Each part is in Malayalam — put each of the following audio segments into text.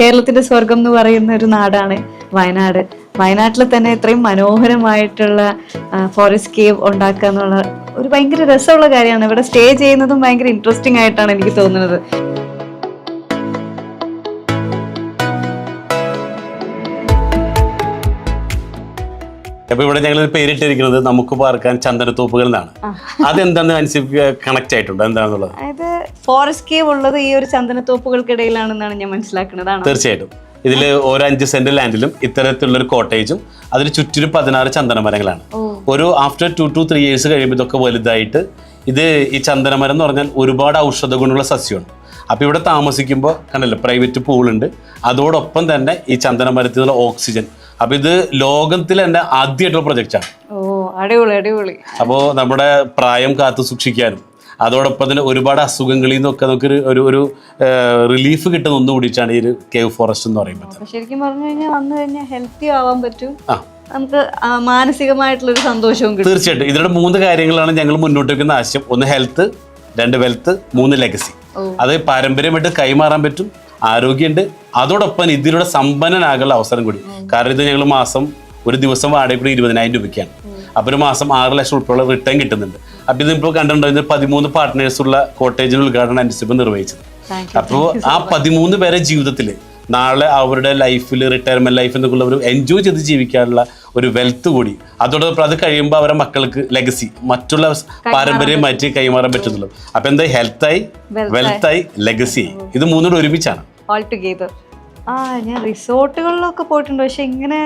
കേരളത്തിന്റെ സ്വർഗം എന്ന് പറയുന്ന ഒരു നാടാണ് വയനാട്. വയനാട്ടിൽ തന്നെ ഇത്രയും മനോഹരമായിട്ടുള്ള ഫോറസ്റ്റ് കേവ് ഉണ്ടാക്കുക എന്നുള്ള ഒരു ഭയങ്കര രസമുള്ള കാര്യമാണ്. ഇവിടെ സ്റ്റേ ചെയ്യുന്നതും ഭയങ്കര ഇൻട്രസ്റ്റിംഗ് ആയിട്ടാണ് എനിക്ക് തോന്നുന്നത്. അപ്പൊ ഇവിടെ ഞങ്ങൾ പേരിട്ടിരിക്കുന്നത് നമുക്ക് പാർക്കാൻ ചന്ദനത്തോപ്പുകൾ എന്നാണ് അതെന്താന്ന് അനുസരിച്ച് കണക്ട് ആയിട്ടുണ്ട്? എന്താണെന്നുള്ളത് അതായത് ഫോറസ്റ്റ് കേവ് ഉള്ളത് ഈ ഒരു ചന്ദനത്തോപ്പുകൾക്കിടയിലാണെന്നാണ് ഞാൻ മനസ്സിലാക്കുന്നതാണ് തീർച്ചയായിട്ടും. ഇതിൽ ഓരോ അഞ്ച് സെന്റ് ലാൻഡിലും ഇത്തരത്തിലുള്ള ഒരു കോട്ടേജും അതിന് ചുറ്റിലും പതിനാറ് ചന്ദന മരങ്ങളാണ് ഒരു after two two three years കഴിയുമ്പോൾ ഇതൊക്കെ വലുതായിട്ട് ഇത് ഈ ചന്ദനമരം എന്ന് പറഞ്ഞാൽ ഒരുപാട് ഔഷധ ഗുണമുള്ള സസ്യമാണ്. അപ്പോൾ ഇവിടെ താമസിക്കുമ്പോൾ കണ്ടല്ലോ പ്രൈവറ്റ് പൂളുണ്ട് അതോടൊപ്പം തന്നെ ഈ ചന്ദനമരത്തിൽ നിന്നുള്ള ഓക്സിജൻ അപ്പോൾ ഇത് ലോകത്തിൽ എന്റെ ആദ്യമായിട്ടുള്ള പ്രൊജക്റ്റ് ആണ്. അടിപൊളി അടിപൊളി. അപ്പോൾ നമ്മുടെ പ്രായം കാത്തു സൂക്ഷിക്കാനും അതോടൊപ്പം തന്നെ ഒരുപാട് അസുഖങ്ങളിൽ നിന്നൊക്കെ നമുക്ക് ഒരു- ഒരു റിലീഫ് കിട്ടുന്ന ഒന്ന് കൂടിയിട്ടാണ് ഈ കേവ് ഫോറസ്റ്റ് എന്ന് പറയുമ്പോൾ ശരിക്കും പറഞ്ഞു കഴിഞ്ഞാൽ വന്നു കഴിഞ്ഞാൽ ഹെൽത്തി ആവാൻ പറ്റും. നമുക്ക് മാനസികമായിട്ടുള്ള ഒരു സന്തോഷവും കിട്ടും. തീർച്ചയായിട്ടും. ഇതിലൂടെ മൂന്ന് കാര്യങ്ങളാണ് ഞങ്ങൾ മുന്നോട്ട് വെക്കുന്ന ആശയം. ഒന്ന് ഹെൽത്ത് രണ്ട് വെൽത്ത് മൂന്ന് ലെഗസി അത് പാരമ്പര്യമായിട്ട് കൈമാറാൻ പറ്റും. ആരോഗ്യമുണ്ട്. അതോടൊപ്പം ഇതിലൂടെ സമ്പന്നനാകാനുള്ള അവസരം കൂടി. കാരണം ഇത് ഞങ്ങൾ മാസം ഒരു ദിവസം വാടക കൂടി ഇരുപതിനായിരം രൂപയ്ക്കാണ്. അപ്പോൾ ഒരു മാസം ആറ് ലക്ഷം ഉൾപ്പെടെ റിട്ടേൺ കിട്ടുന്നുണ്ട്. അപ്പോൾ ഇതിപ്പോൾ കണ്ടിട്ടുണ്ടോ? ഇത് പതിമൂന്ന് പാർട്ട്നേഴ്സ് ഉള്ള കോട്ടേജിന് ഉദ്ഘാടനം അനുസരിച്ച് നിർവഹിച്ചത്. അപ്പോൾ ആ പതിമൂന്ന് പേരെ ജീവിതത്തിൽ നാളെ അവരുടെ ലൈഫിൽ റിട്ടയർമെന്റ് ലൈഫ് എന്നൊക്കെ ഒരു എൻജോയ് ചെയ്ത് ജീവിക്കാനുള്ള ഒരു വെൽത്ത് കൂടി. അതോടൊപ്പം അത് കഴിയുമ്പോൾ അവരുടെ മക്കൾക്ക് ലെഗസി മറ്റുള്ള പാരമ്പര്യം മാറ്റി കൈമാറാൻ പറ്റുന്നുള്ളൂ. അപ്പൊ എന്താ ഹെൽത്തായി വെൽത്തായി ലെഗസി ഇത് മൂന്നും ഒരുമിച്ചാണ്. ഓൾ ടുഗെദർ ആ ഞാൻ റിസോർട്ടുകളിലൊക്കെ പോയിട്ടുണ്ട്. പക്ഷെ ഇങ്ങനെ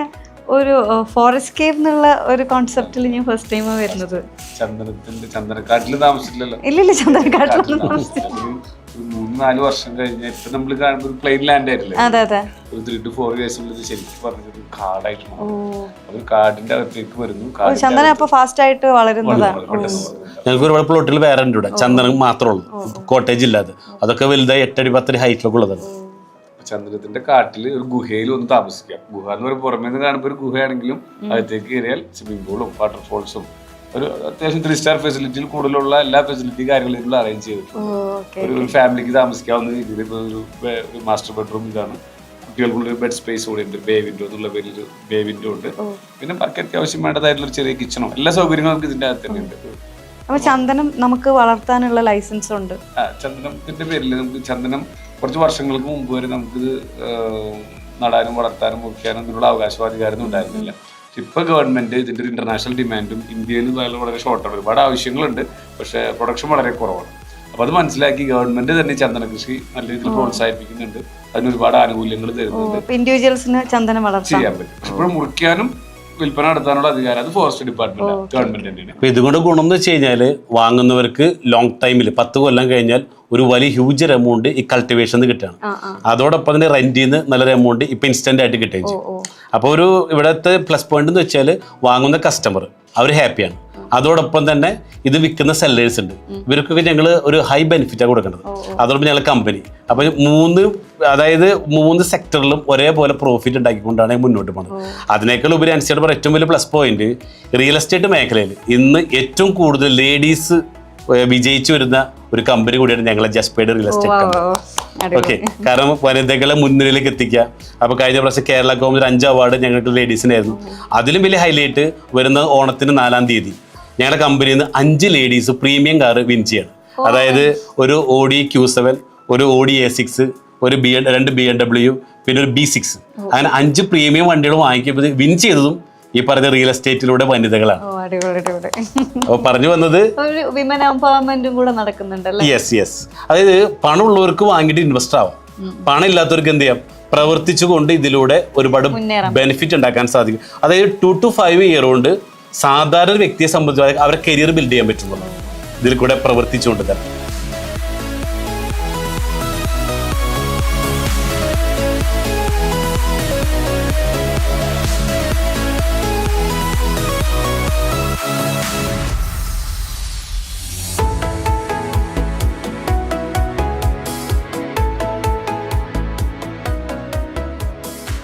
ഒരു ഫോറസ്റ്റ് കേവ് എന്നുള്ള ഒരു കോൺസെപ്റ്റിൽ ഞാൻ ഫസ്റ്റ് ടൈം വരുന്നത്. ചന്ദനത്തിന്റെ ചന്ദനക്കാട്ടിൽ താമസിച്ചില്ലല്ലോ? ഇല്ലില്ല ചന്ദനക്കാട്ടിലൊന്നും മൂന്ന് നാല് വർഷം കഴിഞ്ഞ ഇപ്പൊ നമ്മൾ കാണുമ്പോൾ ഒരു പ്ലെയിൻ ലാൻഡ് ആയിട്ടില്ലേ? അതെ അതെ. ഒരു ത്രീ ടു ഫോർ ശരിക്കും പറഞ്ഞത് ഒരു കാടിന്റെ അകത്തേക്ക് വരുന്നു. ചന്ദനം അപ്പൊ ഫാസ്റ്റ് ആയിട്ട് വളരുന്നതാണ്. ഞങ്ങൾക്ക് ഒരുപാട് പ്ലോട്ടിൽ വേറെ ഉണ്ട് ഇവിടെ. ചന്ദനം മാത്രമേ ഉള്ളൂ. കോട്ടേജ് ഇല്ലാതെ അതൊക്കെ വലുതായി എട്ടടി പത്തടി ഹൈറ്റിലൊക്കെ ഉള്ളതാണ്. ചന്ദനത്തിന്റെ കാട്ടിൽ ഒരു ഗുഹയിൽ ഒന്ന് താമസിക്കാം. ഗുഹ എന്ന് പറയുമ്പോൾ പുറമേ നിന്ന് കാണുമ്പോൾ ഒരു ഗുഹയാണെങ്കിലും അകത്തേക്ക് കയറിയാൽ സ്വിമ്മിംഗ് പൂളും വാട്ടർഫോൾസും ഒരു അത്യാവശ്യം ത്രീ സ്റ്റാർ ഫെസിലിറ്റിയിൽ കൂടുതലുള്ള എല്ലാ ഫെസിലിറ്റി കാര്യങ്ങളും ഇതിൽ അറേഞ്ച് ചെയ്തിട്ടുണ്ട്. ഒരു ഫാമിലിക്ക് താമസിക്കാവുന്ന രീതിയിൽ ഇപ്പോൾ ഒരു മാസ്റ്റർ ബെഡ്റൂം ഇതാണ്. കുട്ടികൾക്കുള്ള ഒരു ബെഡ് സ്പേസ് കൂടെ ഉണ്ട് ബേ വിൻഡോ എന്നുള്ള പേരിൽ ബേ വിൻഡോ ഉണ്ട്. പിന്നെ ബാക്കി അത്യാവശ്യം വേണ്ടതായിട്ടുള്ള ചെറിയ കിച്ചണോ എല്ലാ സൗകര്യങ്ങളും നമുക്ക് ഇതിന്റെ അകത്ത് തന്നെ ഉണ്ട്. അപ്പൊ ചന്ദനം നമുക്ക് വളർത്താനുള്ള ലൈസൻസ് ഉണ്ട്. ചന്ദനത്തിന്റെ പേരിൽ നമുക്ക് ചന്ദനം കുറച്ച് വർഷങ്ങൾക്ക് മുമ്പ് വരെ നമുക്ക് നടാനും വളർത്താനും മുറിക്കാനും ഇതിനുള്ള അവകാശവാധികാരം ഉണ്ടായിരുന്നില്ല. ഇപ്പൊ ഗവൺമെന്റ് ഇതിന്റെ ഒരു ഇന്റർനാഷണൽ ഡിമാൻഡും ഇന്ത്യയിൽ വളരെ ഷോർട്ട് ഷോർട്ടാണ് ഒരുപാട് ആവശ്യങ്ങളുണ്ട്. പക്ഷെ പ്രൊഡക്ഷൻ വളരെ കുറവാണ്. അപ്പൊ അത് മനസ്സിലാക്കി ഗവൺമെന്റ് തന്നെ ചന്ദന കൃഷി നല്ല രീതിയിൽ പ്രോത്സാഹിപ്പിക്കുന്നുണ്ട്. അതിന് ഒരുപാട് ആനുകൂല്യങ്ങൾ തരുന്നുണ്ട്. ഇൻഡിവിജ്വൽസിന് ചന്ദനം ചെയ്യാൻ പറ്റും. ഇപ്പോഴും മുറിക്കാനും വിൽപ്പന നടത്താനുള്ള അധികാരം അത് ഫോറസ്റ്റ് ഡിപ്പാർട്ട്മെന്റ് ഗവൺമെന്റിന്റെ അപ്പൊ ഇതുകൊണ്ട് ഗുണം എന്ന് വെച്ച് കഴിഞ്ഞാൽ വാങ്ങുന്നവർക്ക് ലോങ് ടൈമിൽ പത്ത് കൊല്ലം കഴിഞ്ഞാൽ ഒരു വലിയ ഹ്യൂജർ എമൗണ്ട് ഈ കൾട്ടിവേഷൻ കിട്ടുകയാണ്. അതോടൊപ്പം തന്നെ റെന്റിൽ നിന്ന് നല്ലൊരു എമൗണ്ട് ഇപ്പൊ ഇൻസ്റ്റന്റ് ആയിട്ട് കിട്ടുകയും ചെയ്യും. അപ്പോൾ ഒരു ഇവിടത്തെ പ്ലസ് പോയിന്റ് എന്ന് വെച്ചാൽ വാങ്ങുന്ന കസ്റ്റമർ അവർ ഹാപ്പിയാണ് അതോടൊപ്പം തന്നെ ഇത് വിൽക്കുന്ന സെല്ലേഴ്സ് ഉണ്ട്. ഇവർക്കൊക്കെ ഞങ്ങൾ ഒരു ഹൈ ബെനിഫിറ്റാണ് കൊടുക്കേണ്ടത് അതോടൊപ്പം ഞങ്ങൾ കമ്പനി അപ്പോൾ മൂന്ന് അതായത് മൂന്ന് സെക്ടറിലും ഒരേപോലെ പ്രോഫിറ്റ് ഉണ്ടാക്കിക്കൊണ്ടാണ് മുന്നോട്ട് പോകുന്നത് അതിനേക്കാൾ ഉപരി അനുസരിച്ച് ഏറ്റവും വലിയ പ്ലസ് പോയിന്റ് റിയൽ എസ്റ്റേറ്റ് മേഖലയിൽ ഇന്ന് ഏറ്റവും കൂടുതൽ ലേഡീസ് വിജയിച്ചു വരുന്ന ഒരു കമ്പനി കൂടിയാണ് ഞങ്ങളെ ജസ്പേഡ് റിയൽ എസ്റ്റേറ്റ് കമ്പനി ഓക്കെ കാരണം വനിതകളെ മുൻനിരയിലേക്ക് എത്തിക്കുക. അപ്പൊ കഴിഞ്ഞ പ്രാവശ്യം കേരള ഗവൺമെന്റ് അഞ്ച് അവാർഡ് ഞങ്ങൾക്ക് ലേഡീസിനായിരുന്നു അതിലും വലിയ ഹൈലൈറ്റ് വരുന്ന ഓണത്തിന് നാലാം തീയതി. ഞങ്ങളുടെ കമ്പനിയിൽ നിന്ന് അഞ്ച് ലേഡീസ് പ്രീമിയം കാർ വിൻ ചെയ്യാണ്. അതായത് ഒരു ഓഡി ക്യൂ സെവൻ ഒരു ഓഡി എ സിക്സ് ഒരു ബി രണ്ട് ബി എം ഡബ്ല്യു പിന്നെ ഒരു ബി സിക്സ് അങ്ങനെ അഞ്ച് പ്രീമിയം വണ്ടികൾ വാങ്ങിക്കുമ്പോൾ വിൻ ചെയ്തതും ഈ പറഞ്ഞ റിയൽ എസ്റ്റേറ്റിലൂടെ വനിതകളാണ്. അപ്പോൾ പറഞ്ഞു വന്നത് വിമൻ എംപവർമെന്റും കൂടെ നടക്കുന്നുണ്ടല്ലേ? യെസ് യെസ് അതായത് പണമുള്ളവർക്ക് വാങ്ങിയിട്ട് ഇൻവെസ്റ്റ് ആവാം. പണം ഇല്ലാത്തവർക്ക് എന്ത് ചെയ്യാം? പ്രവർത്തിച്ചുകൊണ്ട് ഇതിലൂടെ ഒരുപാട് ബെനിഫിറ്റ് ഉണ്ടാക്കാൻ സാധിക്കും. അതായത് ടു ടു ഫൈവ് ഇയർ കൊണ്ട് സാധാരണ ഒരു വ്യക്തിയെ സംബന്ധിച്ച് അവരെ കരിയർ ബിൽഡ് ചെയ്യാൻ പറ്റുന്നുള്ളൂ ഇതിൽ കൂടെ പ്രവർത്തിച്ചുകൊണ്ട് തന്നെ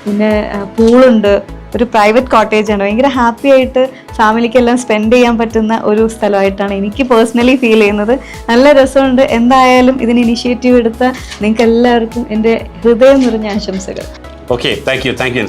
പിന്നെ പൂളുണ്ട്. ഒരു പ്രൈവറ്റ് കോട്ടേജ് ആണ്. ഭയങ്കര ഹാപ്പി ആയിട്ട് ഫാമിലിക്കെല്ലാം സ്പെൻഡ് ചെയ്യാൻ പറ്റുന്ന ഒരു സ്ഥലമായിട്ടാണ് എനിക്ക് പേഴ്സണലി ഫീൽ ചെയ്യുന്നത്. നല്ല രസമുണ്ട്. എന്തായാലും ഇതിന് ഇനിഷ്യേറ്റീവ് എടുത്ത നിങ്ങൾക്ക് എല്ലാവർക്കും എന്റെ ഹൃദയം നിറഞ്ഞ ആശംസകൾ. Okay thank you thank you